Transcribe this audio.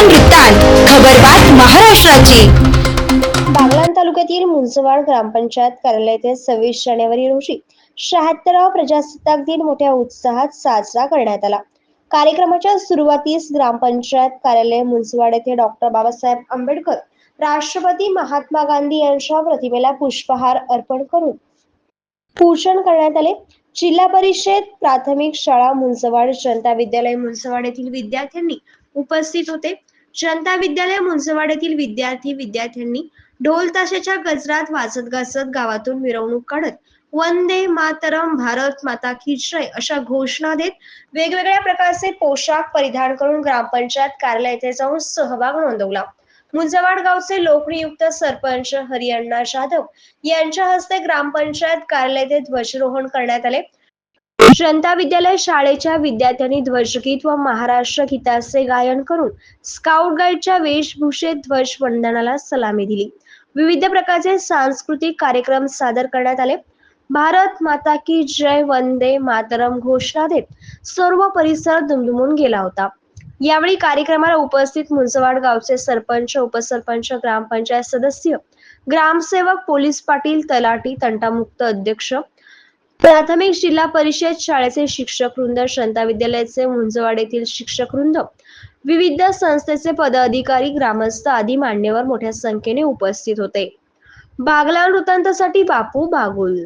वृत्तांत खबरबात महाराष्ट्राची. बागलाण तालुक्यातील मुंजवाड ग्रामपंचायत कार्यालय येथे सव्वीस जानेवारी रोजी शहात्तरावा प्रजासत्ताक दिन मोठ्या उत्साहात साजरा करण्यात आला. कार्यक्रमाच्या सुरुवातीस ग्रामपंचायत कार्यालय मुंजवाड येथे डॉक्टर बाबासाहेब आंबेडकर राष्ट्रपती महात्मा गांधी यांच्या प्रतिमेला पुष्पहार अर्पण करून पूजन करण्यात आले. जिल्हा परिषद प्राथमिक शाळा मुंजवाड जनता विद्यालय मुंजवाड येथील विद्यार्थ्यांनी उपस्थित होते. जनता विद्यालय मुंजवाड्यातील येथील विद्यार्थी विद्यार्थ्यांनी ढोल ताशाच्या गजरात वाजत गाजत गावातून मिरवणूक काढत वंदे मातरम भारत माता की जय अशा घोषणा देत वेगवेगळ्या प्रकारचे पोशाख परिधान करून ग्रामपंचायत कार्यालय येथे जाऊन सहभाग नोंदवला. मुंजवाड गावचे लोकनियुक्त सरपंच हरिअण्णा जाधव यांच्या हस्ते ग्रामपंचायत कार्यालय येथे ध्वजरोहण करण्यात आले. जनता विद्यालय शाळेच्या विद्यार्थ्यांनी ध्वजगीत व महाराष्ट्र गीताचे गायन करून स्काउट गाईडच्या वेशभूषेत ध्वजवंदनाला सलामी दिली. विविध प्रकारचे सांस्कृतिक कार्यक्रम सादर करण्यात आले. भारत माता की जय वंदे मातरम घोषणा देत सर्व परिसर दुमदुमून गेला होता. यावेळी कार्यक्रमाला उपस्थित मुंजवाड गावचे सरपंच उपसरपंच ग्रामपंचायत सदस्य ग्रामसेवक पोलीस पाटील तलाटी तंटामुक्त अध्यक्ष प्राथमिक जिल्हा परिषद शाळेचे शिक्षक वृंद शांता विद्यालयाचे मुंजवाड येथील शिक्षक वृंद विविध संस्थेचे पदाधिकारी ग्रामस्थ आदी मान्यवर मोठ्या संख्येने उपस्थित होते. बागला वृत्तांतासाठी बापू बागुल.